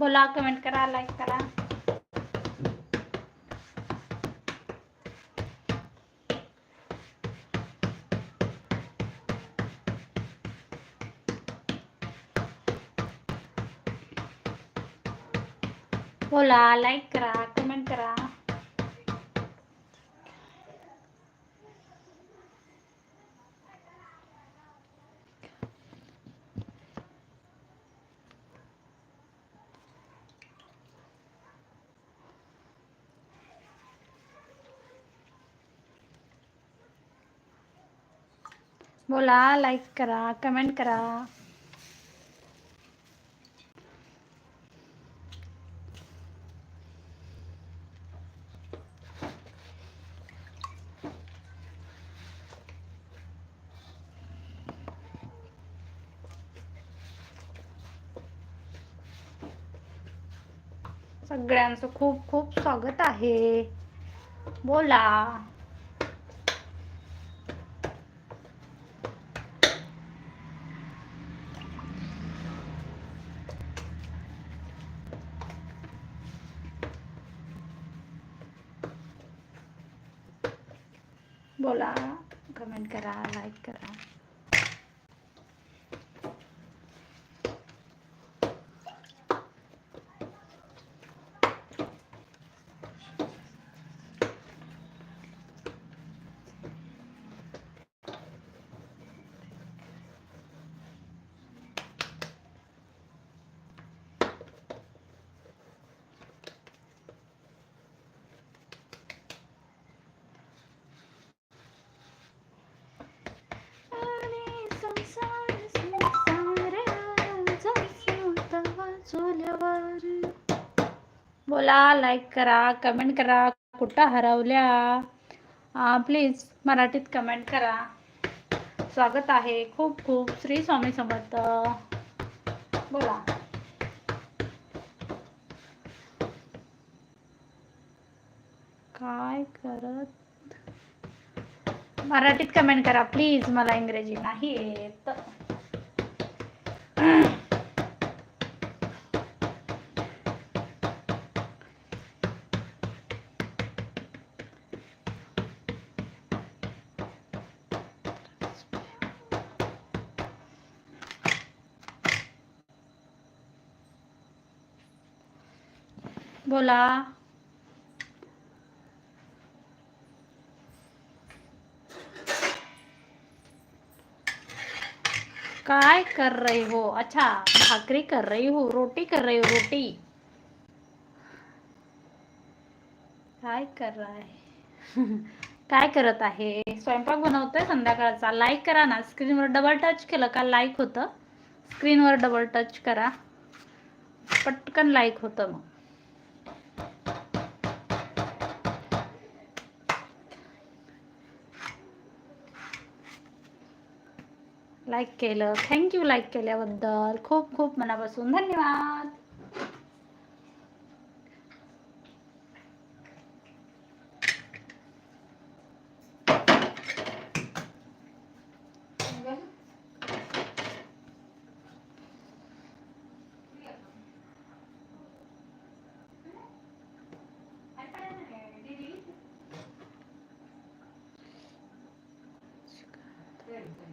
बोला कमेंट करा लाईक करा. बोला लाईक करा कमेंट करा बोला लाईक करा कमेंट करा. सगळ्यांचं खूप खूप स्वागत आहे. बोला बोला कमेंट करा लाईक करा आणि संसार संसार जसं तवा चोल्यावर. बोला लाईक करा कमेंट करा कुठं हरवल्या? प्लीज मराठीत कमेंट करा. स्वागत आहे खूप खूप श्री स्वामी समर्थ. बोला. काय करत? मराठीत कमेंट करा प्लीज मला इंग्रजी नाही येत बोला. काय कर रही हो? अच्छा भाकरी कर रही हो रोटी कर रही हो रोटी. काय कर रहा है? काय करत आहे? स्वयंपाक बनवतोय संध्याकाळचा. लाईक करा ना. स्क्रीनवर डबल टच केलं का लाईक होतं? स्क्रीनवर डबल टच करा. पटकन लाईक होतं मग. लाईक केलं. थँक्यू लाईक केल्याबद्दल. खूप खूप मनापासून धन्यवाद.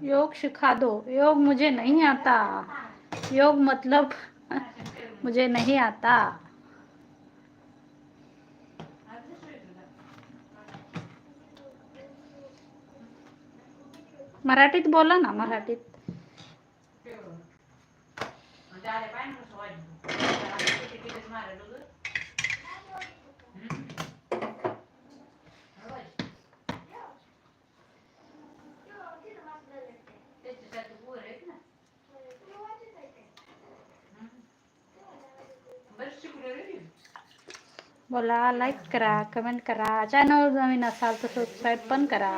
योग सिखा दो। योग मुझे नहीं आता। योग मतलब मुझे नहीं आता। मराठीत बोला ना, मराठीत. बोला लाईक करा कमेंट करा. चॅनल नवीन असाल तर सबस्क्राईब पण करा.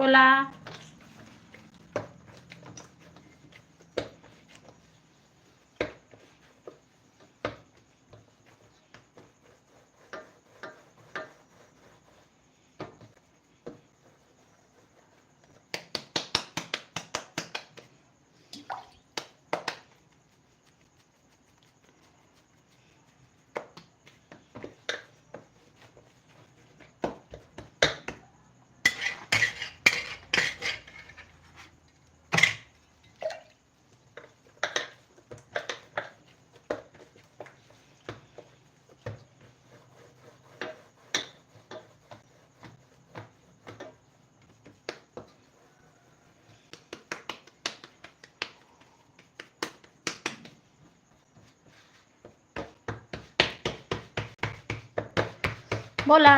बोला बोला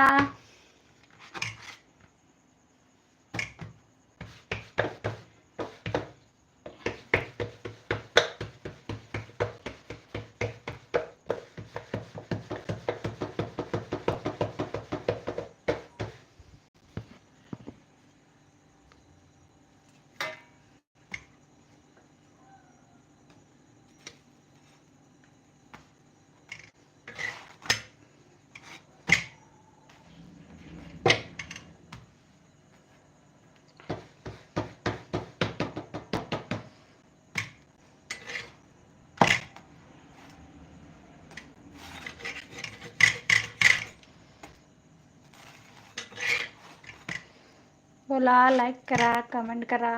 बोला लाईक करा कमेंट करा.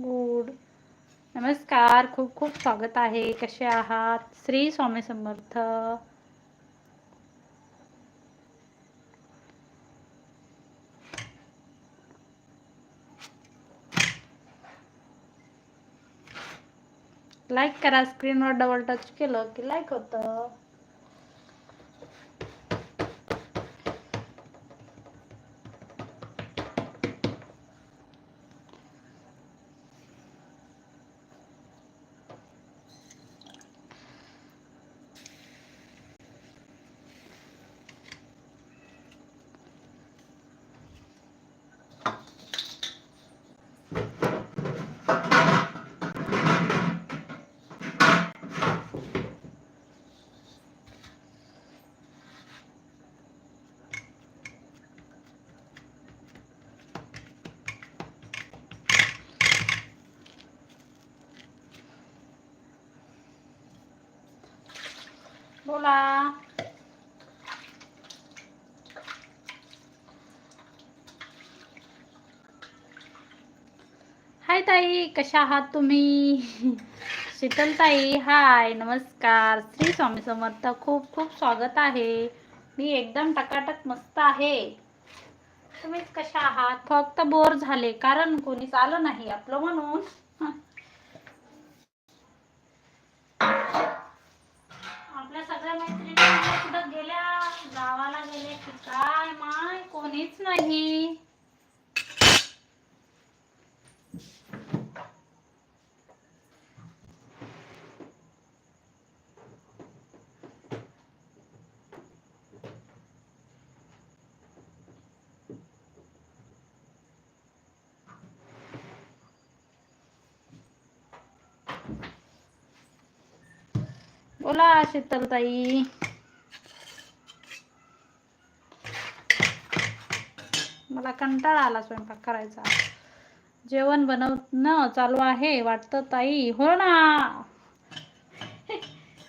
गुड नमस्कार, खूप खूप स्वागत आहे. कसे आहात? श्री स्वामी समर्थ. लाईक करा स्क्रीनवर डबल टच की लाईक होतं. ताई कशा आहात तुम्ही? शीतलताई हाय नमस्कार. श्री स्वामी समर्थ खूप खूप स्वागत आहे. मी एकदम टकाटक मस्त आहे. तुम्ही कशा आहात? फक्त बोर झाले कारण कोणीच आलं नाही आपलं म्हणून. आपल्या सगळ्या मैत्रिणी कुठं गेल्या? गावाला गेले की काय? माय कोणीच नाही बोला शीतलताई मला कंटाळा आला स्वयंपाक करायचा. जेवण बनवणं चालू आहे वाटतं ताई. हो ना.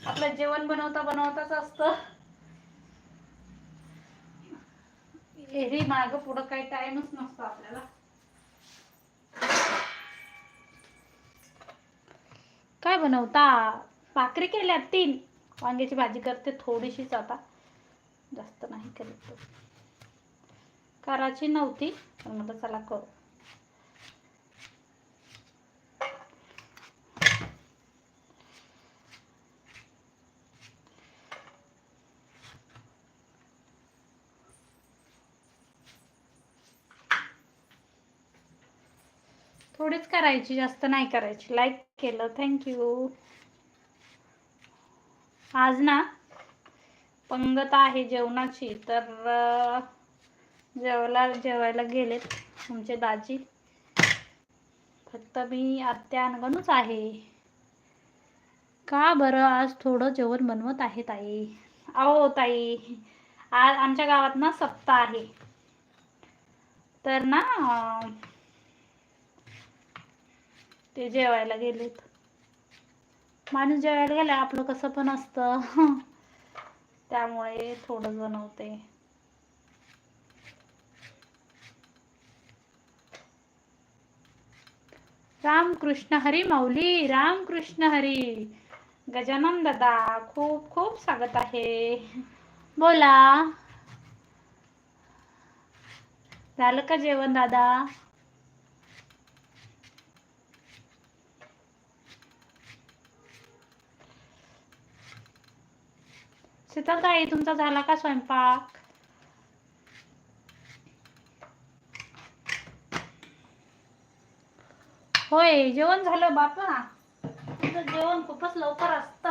आपलं जेवण बनवता बनवताच असतं. एरी माग पुढं काही टाइमच नसतो आपल्याला. काय बनवता? भाकरी केल्या तीन. वांग्याची भाजी करते थोडीशीच आता. जास्त नाही करत करायची नव्हती पण म्हटलं चला करू. थोडीच करायची जास्त नाही करायची. लाईक केलं. थँक्यू आज ना पंगत आहे जेवणाची तर जेवायला जेवला जेवायला गेलेत तुमचे दाजी. फक्त मी आत्या अनगणूच आहे. का बरं आज थोडं जेवण बनवत आहे ताई? अहो ताई आज आमच्या गावात ना सप्ताह आहे. तर ना ते जेवायला गेलेत. माणूस जेवायला गेला आपलं कसं पण असतं. त्यामुळे थोडं बनवते राम कृष्ण हरी माऊली राम कृष्ण हरी. गजानन दादा खूप खूप स्वागत आहे. बोला. झालं का जेवण दादा? शीतलताई तुमचा झाला का स्वयंपाक? होय जेवण झालं बापा. तुझं जेवण खूपच लवकर असत.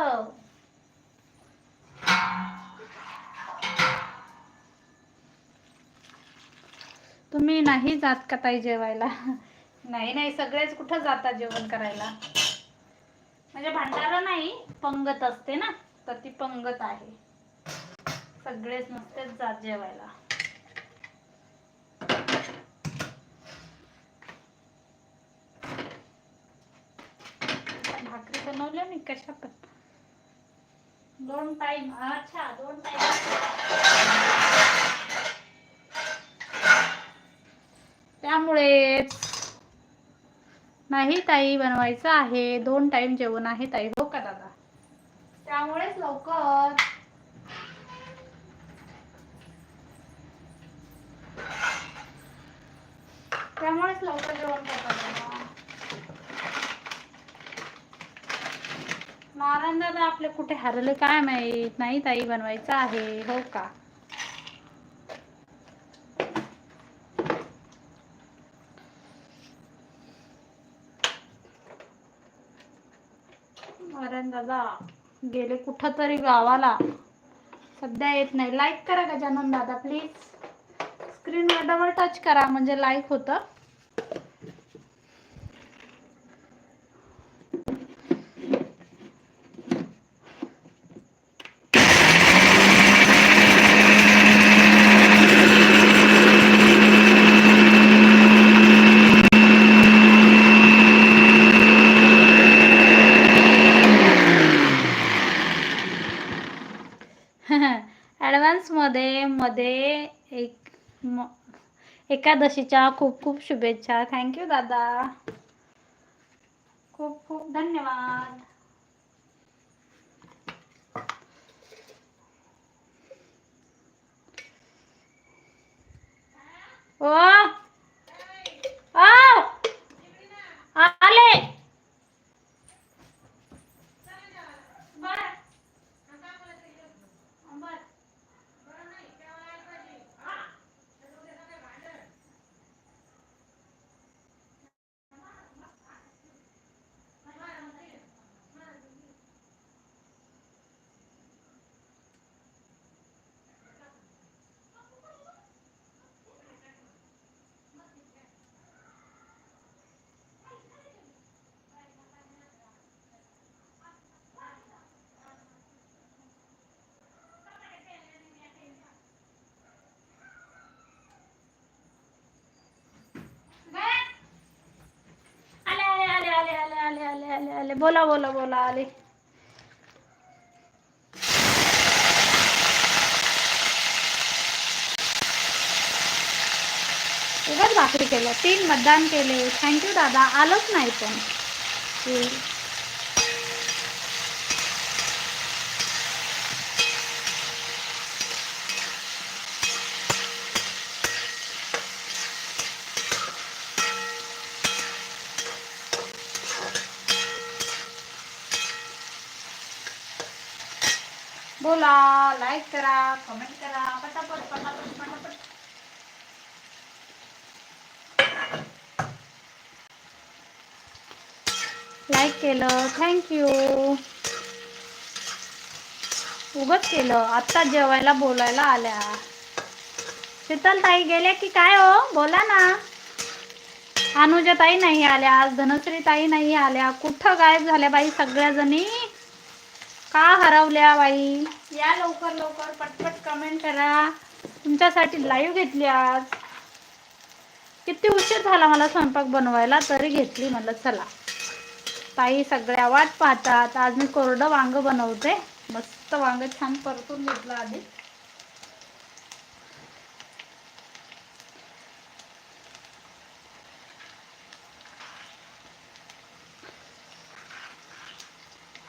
तुम्ही नाही जात का ताई जेवायला? नाही नाही सगळेच कुठं जातात जेवण करायला? म्हणजे भांडारा नाही पंगत असते ना तर ती पंगत आहे. सगळेच नुसतेच जात जेवायला. भाकरी बनवल्या मी? कशा पण. दोन टाइम अच्छा दोन टाइम. त्यामुळेच नाही ताई बनवायचं आहे. दोन टाइम जेवण आहे ताई. हो का दादा? त्यामुळेच लवकर. लवकर जेवण करतात. नारायण दादा आपले कुठे हरले काय माहीत? नाही ताई बनवायचं आहे. हो का? नारायण दादा गेले कुठं तरी गावाला. सध्या येत नाही. लाईक करा गजानन दादा प्लीज स्क्रीनवर डबल टच करा म्हणजे लाईक होतं ॲडव्हान्समध्ये मध्ये एक म- एकादशीच्या खूप खूप शुभेच्छा. थँक्यू दादा. खूप खूप धन्यवाद. ओ! आले आले आले आले आले आले आले. बोला बोला बोला आले. उगाच भाकरी केलं तीन मतदान केले. थँक्यू दादा. आलंच नाही पण. बोला लाईक करा कमेंट करा पटापट पटापट पटापट. लाईक केलं थँक्यू उगच केलं आत्ता जेवायला बोलायला आल्या. शीतल ताई गेल्या की काय हो? बोला ना. अनुजा ताई नाही आल्या आज धनश्री ताई नाही आल्या. कुठं गायब झाल्या बाई सगळ्या जणी का हरवल्या बाई? या लवकर लवकर पटपट कमेंट करा. तुमच्यासाठी लाईव्ह घेतली आज. किती उशीर झाला मला स्वयंपाक बनवायला तरी घेतली म्हणलं चला. ताई सगळ्या वाट पाहतात. आज मी कोरडं वांग बनवते. मस्त वांग छान परतून घेतलं आधी.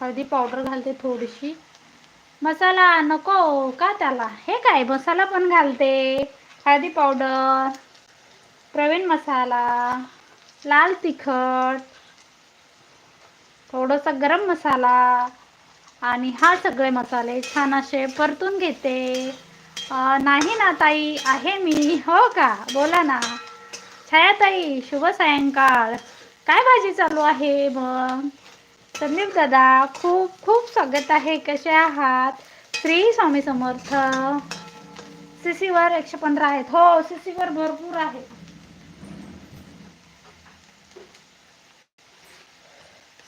हळदी पावडर घालते थोडीशी. मसाला नको का त्याला? हे काय? मसाला पण घालते. हळदी पावडर प्रवीण मसाला लाल तिखट थोडंसं गरम मसाला आणि हा सगळे मसाले छान असे परतून घेते. नाही ना ताई आहे मी. हो का? बोला ना. छाया ताई शुभ सायंकाळ. काय भाजी चालू आहे मग? संदीप दादा खूप खूप स्वागत आहे. कसे आहात? श्री स्वामी समर्थ. सीसीवर एकशे पंधरा आहेत. हो सीसीवर भरपूर आहेत.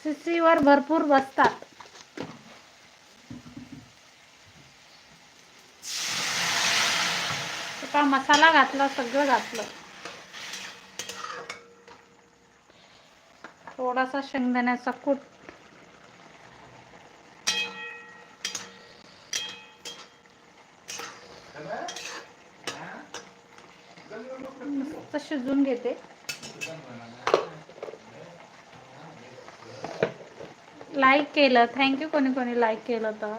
सीसीवर भरपूर बसतात. आता मसाला घातला सगळं घातलं. थोडासा शेंगदाण्याचा कूट शिजवून शिजून घेते. लाईक केलं. थँक्यू कोणी कोणी लाईक केलं तर.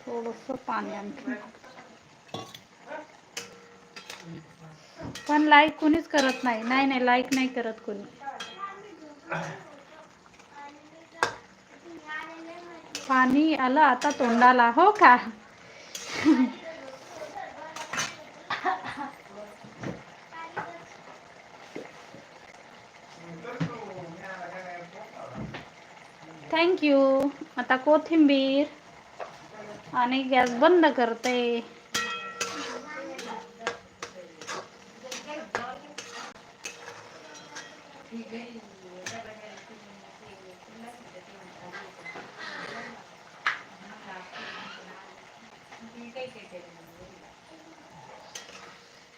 थोडस पाणी आणखी. पण लाईक कुणीच करत नाही. नाही नाही लाईक नाही करत कोणी. पाणी आलं आता तोंडाला. हो का? थँक्यू आता कोथिंबीर आणि गॅस बंद करते.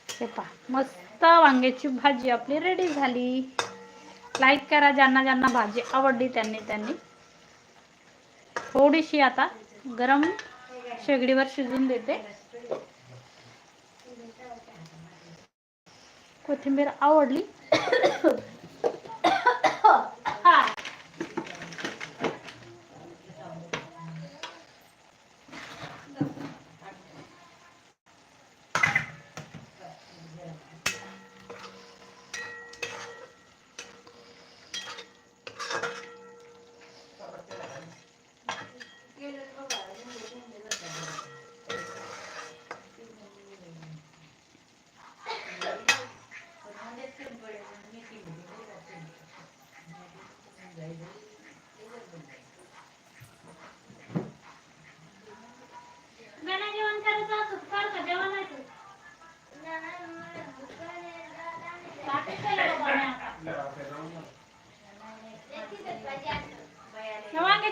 हे मस्त वांग्याची भाजी आपली रेडी झाली. लाईक करा ज्यांना ज्यांना भाजी आवडली त्यांनी त्यांनी थोडीशी आता गरम शेगडीवर शिजून देते. कोथिंबीर आवडली गाणं जेवण करायचं असं कर का जेवण आहे तू ताटच केलं बाबा मी आता. या वांग्याची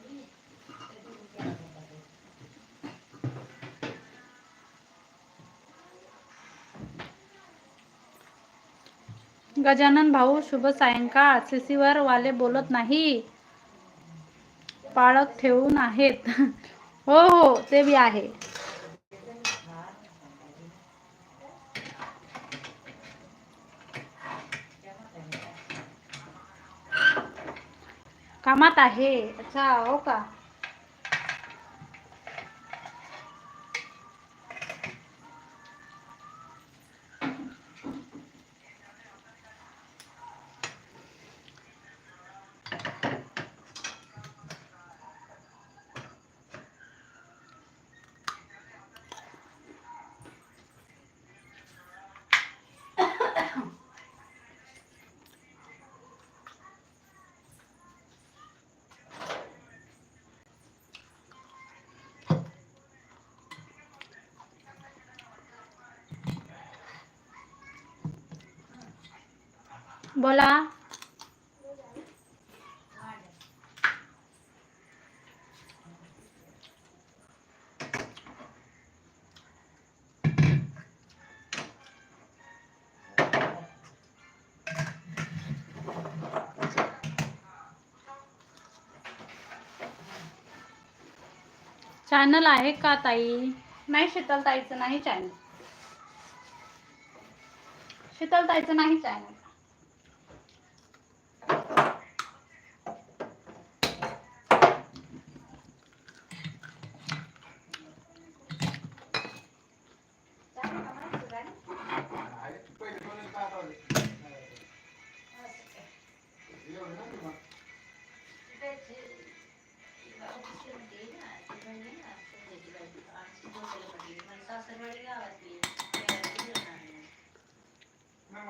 गजानन भाऊ शुभ सायंकाळ. सीसीवर वाले बोलत नाही. पाळक ठेवून आहेत. हो हो ते बी आहे. कामात आहे. अच्छा हो का? बोला. चॅनल आहे का ताई? नाही शीतल ताईचं नाही चॅनल शीतल ताईचं नाही चॅनल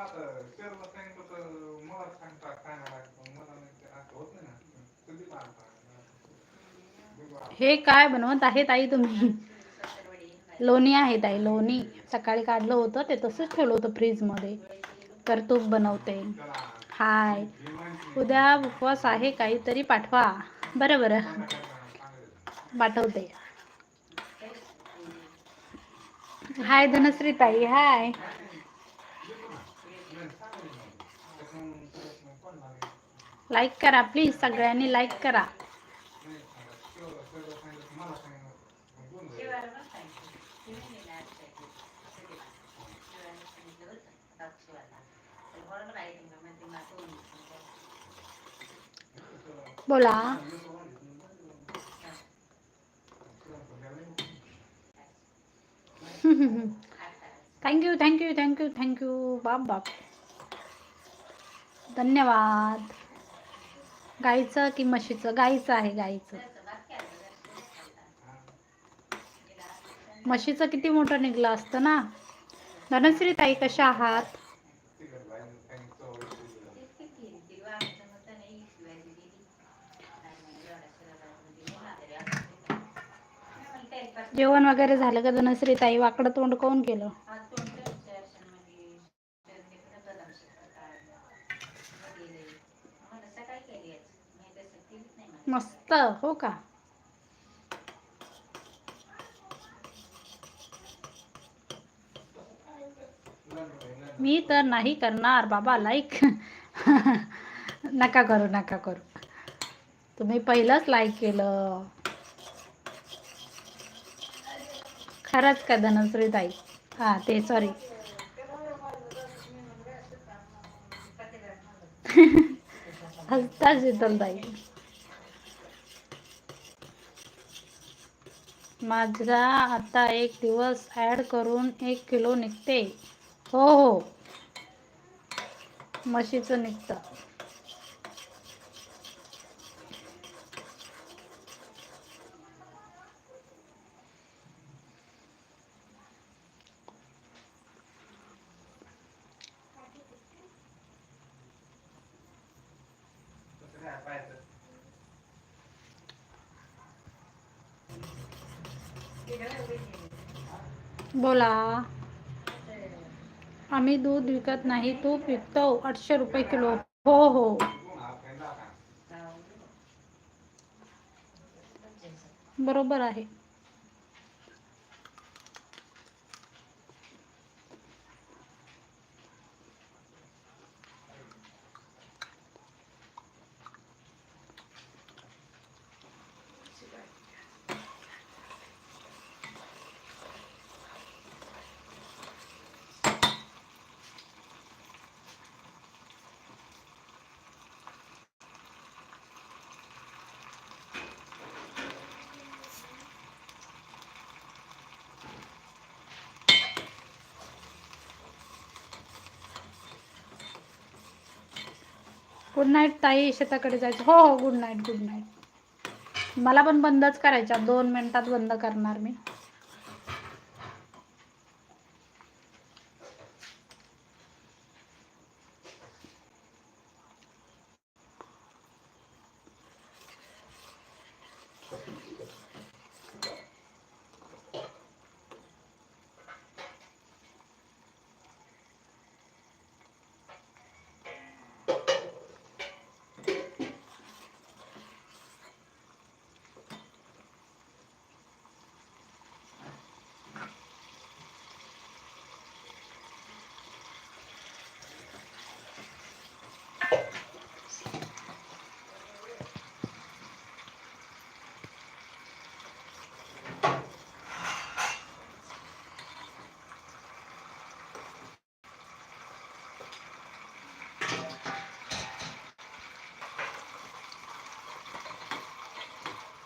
सांगितलं तर मला सांगता काय नाही मला नाही असं होत नाही ना. कधी मारता हे काय बनवत आहे ताई तुम्ही? लोणी आहे ताई लोणी. सकाळी काढलं होतं ते तसंच ठेवलं होतं फ्रीजमध्ये. तर तूप बनवते. हाय. उद्या उपवास आहे काहीतरी पाठवा. बरं बरं. पाठवते. हाय धनश्री ताई हाय. लाईक करा प्लीज़ सगळ्यांनी लाईक करा. बोला. थँक्यू थँक्यू थँक्यू थँक्यू बाप बाप. धन्यवाद. गाईचं की म्हशीचं? गाईचं आहे गाईचं. म्हशीचं किती मोठं निघलं असतं ना? धनश्री ताई कशा आहात? जेवण वगैरे झालं का धनश्री ताई वाकडं तोंड कोण केलं? मस्त हो का? मी तर नाही करणार बाबा लाईक नका करू नका करू. तुम्ही पहिलंच लाईक केलं. खरंच का धनश्री ताई? हा ते सॉरी हसता शीतल ताई. माझा आता एक दिवस ॲड करून एक किलो निघते. हो हो. म्हशीचं निघतं. बोला. आम्ही दूध विकत नाही तूप विकतो आठशे रुपये किलो. हो हो. बरोबर आहे. गुड नाईट ताई. शेताकडे जायचं. हो हो गुड नाईट गुड नाईट मला पण बंदच करायच्या. दोन मिनटात बंद करणार मी.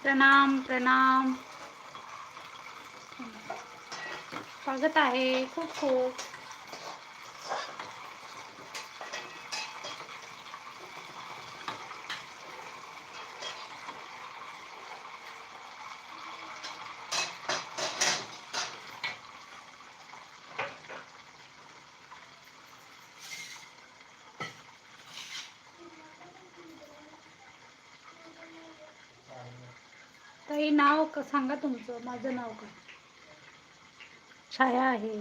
प्रणाम प्रणाम. स्वागत आहे. खूप खूप. नाव सांगा तुमचं माझं नाव का छाया आहे.